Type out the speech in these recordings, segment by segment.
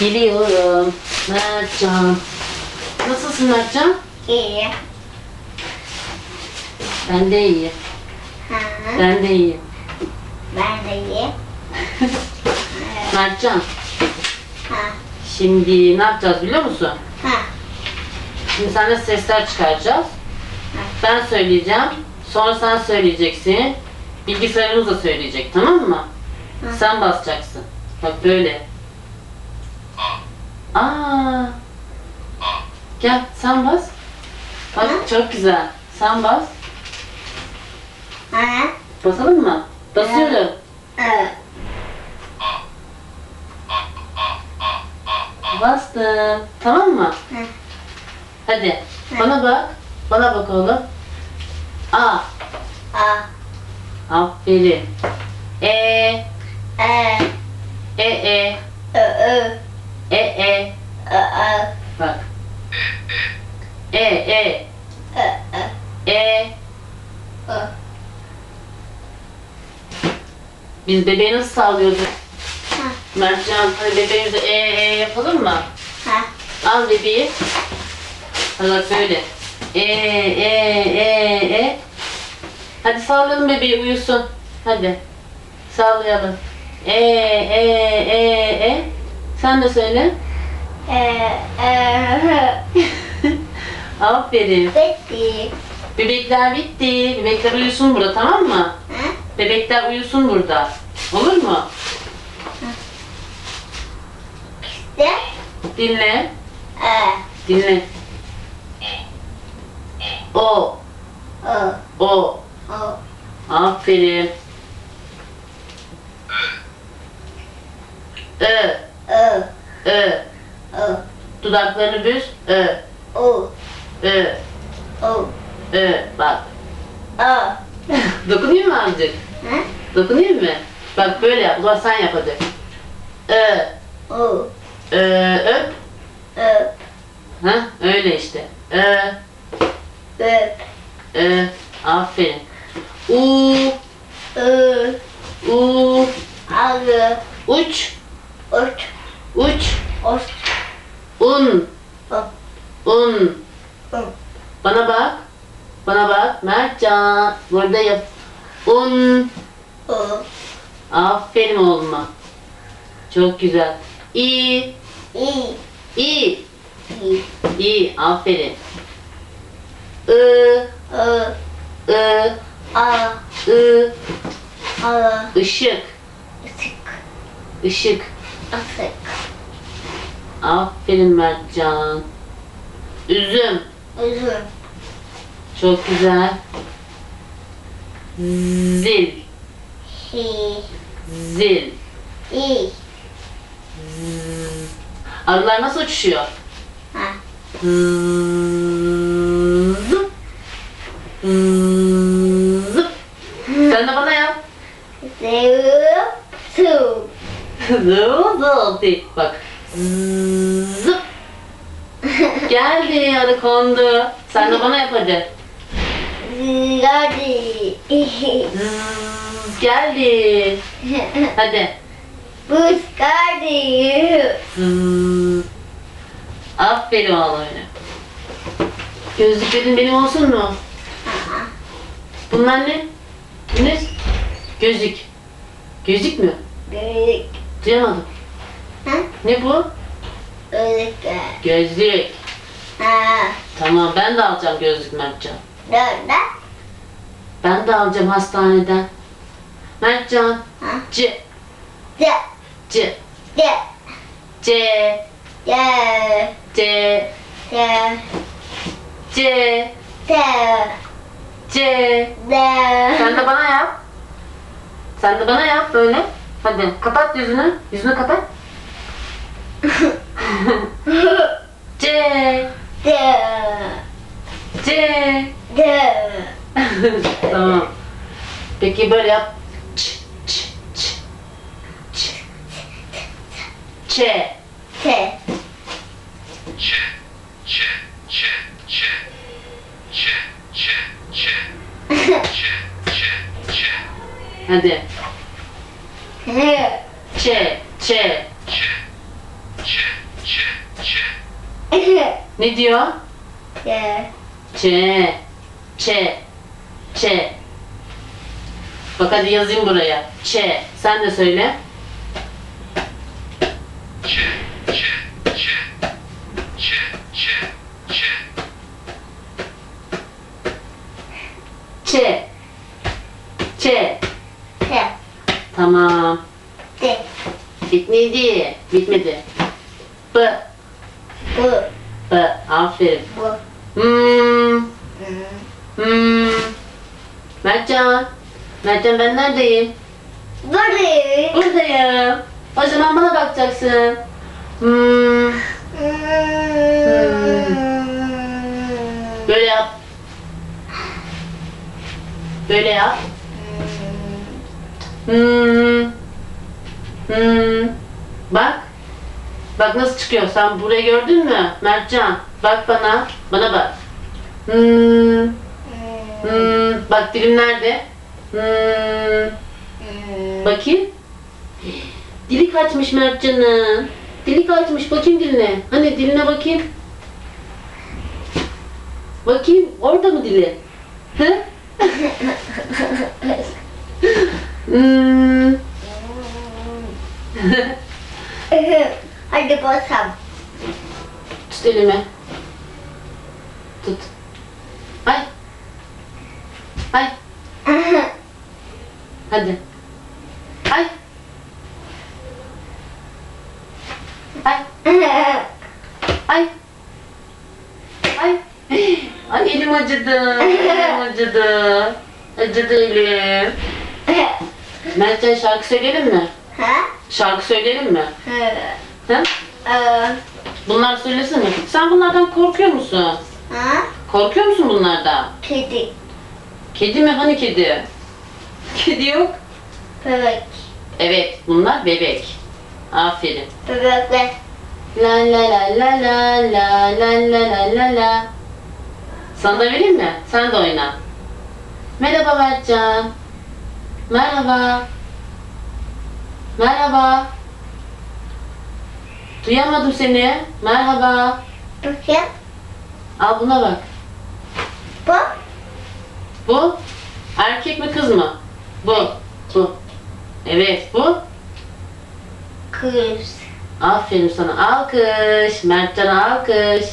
Geliyorum. Mertcan. Nasılsın Mertcan? İyi. Ben de iyiyim. Ha, Ben de iyiyim. ben de iyi. Mertcan, Ha, şimdi ne yapacağız biliyor musun? ha, Şimdi seninle sesler çıkaracağız. Ben söyleyeceğim. Sonra sen söyleyeceksin. Bilgisayarımız da söyleyecek tamam mı? Hı. Sen basacaksın. Bak böyle. Aa. Gel sen bas. Bak Hı. çok güzel. Sen bas. ha, Basalım mı? Basıyorum. evet. Bastım. Tamam mı? Hı. Hadi. Bana bak. Bana bak oğlum. A. A, Aferin. E. E, E e. E e. Ö, Ö, Bak. E e. Ö, Ö, E. Ö. Biz bebeği nasıl sağlıyorduk? Mertcan hani bebeğimize e e yapalım mı? ha, Al bebeği. Hadi bak böyle. E e e e. Hadi sallayalım bebeği uyusun. Hadi. Sallayalım. E e e e. Sen de söyle. E, E. Aferin. Bitti. Bebekler bitti. Bebekler uyusun burada tamam mı? Bebekler uyusun burada. Olur mu? de, Dinle. E, Dinle. O. O, O. O, Aferin. Ö. Ö, Ö. O, Dudaklarını büz. Ö. O, Ö. O, Ö. Bak. O. Dokunayım mı azıcık? Ha, Dokunayım mı? Bak böyle yap. Zaman sen yap hadi. Ö. O, Ö. Öp. Ö, Ha? Öyle işte. Ö. Öp, Ö. Aferin. U. Ö, U. Arı, Uç. Uç, Uç. Os, Un. Un. Un. Bana bak. Bana bak. Mertcan. Burada yap. Un. O, Aferin oğluma. Çok güzel. İ. İ, İ. İ, İ. Aferin. I. Ö, I. A, I. A, Işık. Isık, Işık. Asık, Aferin Mertcan. Üzüm. Üzüm, Çok güzel. Zil. Hi, Zil. İ, Arılar nasıl uçuşuyor? Ha, Zıp. Zıp. Sen de bana yap. Zıp, Zıp zıp de. Bak. Zıp. Geldi arı kondu. Sen de bana yap hadi. Zıradi, Zzz, geldi. Hadi. Buz kardı, Zzz. Aferin oğlum. Gözlüklerin benim olsun mu? Bunlar ne? Bu ne? Gözlük. Gözlük mü? Gözlük, Duyamadım. ha, Ne bu? gözlük, Gözlük. ha, Tamam ben de alacağım gözlük Mertcan. Dörde, Ben de alacağım hastaneden. Mertcan. ha, C. de, C. de, C. de, C. de, C. de, C. de, Sen de bana yap. Sen de bana yap böyle. Hadi kapat yüzünü. Yüzünü kapat. tamam. Peki böyle yap. Ç, ç, ç, ç. Ç. Ç. Hadi. Ç, ç. Ne diyor? Ç. Ç. Ç. Ç. Bak hadi yazayım buraya. Ç. Sen de söyle. Ç, Ç, Ç, Ç, Ç, Ç, Ç. Ç. T. Tamam. T. Bitmedi. Bitmedi. B. Bu. B. Aferin. Bu. Hmm. Hmm. Hmm. Mertcan. Mertcan ben neredeyim? Buradayım. Buradayım. O zaman bana bakacaksın. Hmm. Böyle yap. Böyle yap. Hmm. Hmm. Bak. Bak nasıl çıkıyor. Sen burayı gördün mü? Mertcan. Bak bana. Bana bak. Hmm. Hmm. Bak dilim nerede? Hmm. Bakayım. Dili kaçmış Mertcan'ın. Dili kaçmış. Bakayım diline. Hani diline bakayım. Bakayım. Orada mı dili? Hı? hmm. Hadi basalım. Tut elimi. Tut. Ay. Ay. Hadi. Ay. Ay. Ay. Ay. Ay elim acıdı. Elim acıdı. Acıdı elim. Mertcan şarkı söyleyelim mi? Ha? Şarkı söyleyelim mi? Ha? Ha? Ee, Bunlar söylesin mi? Sen bunlardan korkuyor musun? Ha? Korkuyor musun bunlardan? Kedi. Kedi mi? Hani kedi? Kedi yok. Bebek. Evet, bunlar bebek. Aferin. Bebekler. La la la la la la la la la la la. Sana da vereyim mi? Sen de oyna. Merhaba Mertcan. Merhaba. Merhaba. Duyamadım seni. Merhaba. Bakayım. Al buna bak. Bu. Erkek mi kız mı? Bu. Bu. Evet bu. Kız. Aferin sana. Alkış. Mertcan'a alkış.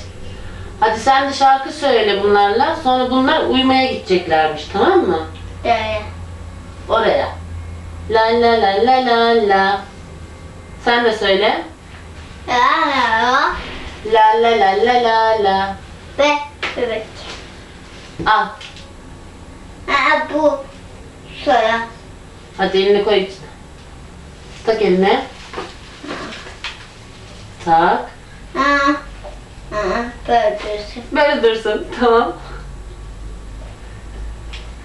Hadi sen de şarkı söyle bunlarla. Sonra bunlar uyumaya gideceklermiş. Tamam mı? Daya. Oraya. La la la la la la. Sen de söyle. Aa. La la la la la la. Ve bebek. Al. Aa bu. Soya. Hadi elini koy içine. Tak eline. Tak. Aa. Aa. Böyle dursun. Böyle dursun. Tamam.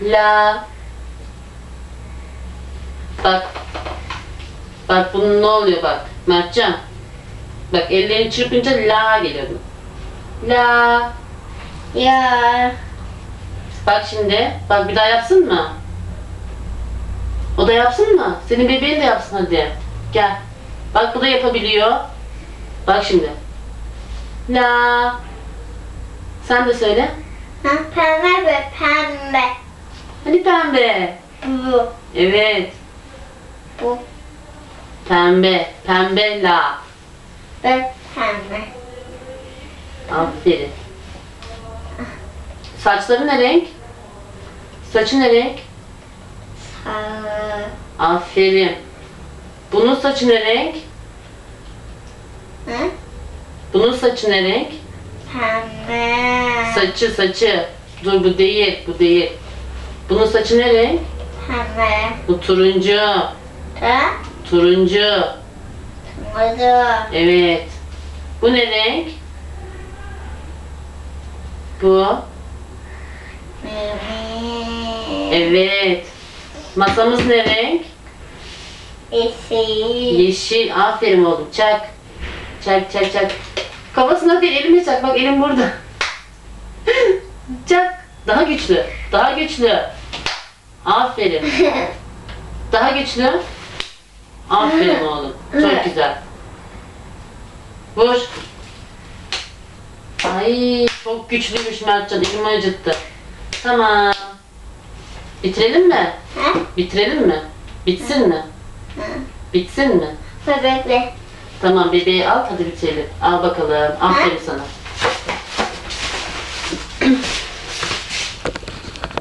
La. Bak. Bak bunun ne oluyor bak. Mertcan. Bak ellerini çırpınca la geliyor. La. Ya. Bak şimdi. Bak bir daha yapsın mı? O da yapsın mı? Senin bebeğin de yapsın hadi. Gel. Bak bu da yapabiliyor. Bak şimdi. La. Sen de söyle. Ha, pembe ve pembe. Hani pembe? Bu. Evet. Bu. Pembe. Pembe la. Ve pembe. Aferin. Saçları ne renk? Saçı ne renk? Sarı. Aferin. Bunun saçı ne renk? Hı? Bunun saçı ne renk? Pembe. Saçı saçı. Dur bu değil, bu değil. Bunun saçı ne renk? Pembe. Bu turuncu. Ha? Turuncu. Kırmızı. Evet. Bu ne renk? Bu. Evet. Masamız ne renk? Yeşil. Yeşil. Aferin oğlum. Çak. Çak çak çak. Kafasına değil elime çak. Bak elim burada. çak. Daha güçlü. Daha güçlü. Aferin. Daha güçlü. Aferin oğlum. Çok güzel. Vur. Ay çok güçlüymüş Mertcan. Elimi acıttı. Tamam. Bitirelim mi? Ha? Bitirelim mi? Bitsin mi? Ha. Bitsin mi? Bebekle. Tamam bebeği al hadi bitirelim. Al bakalım. Aferin sana.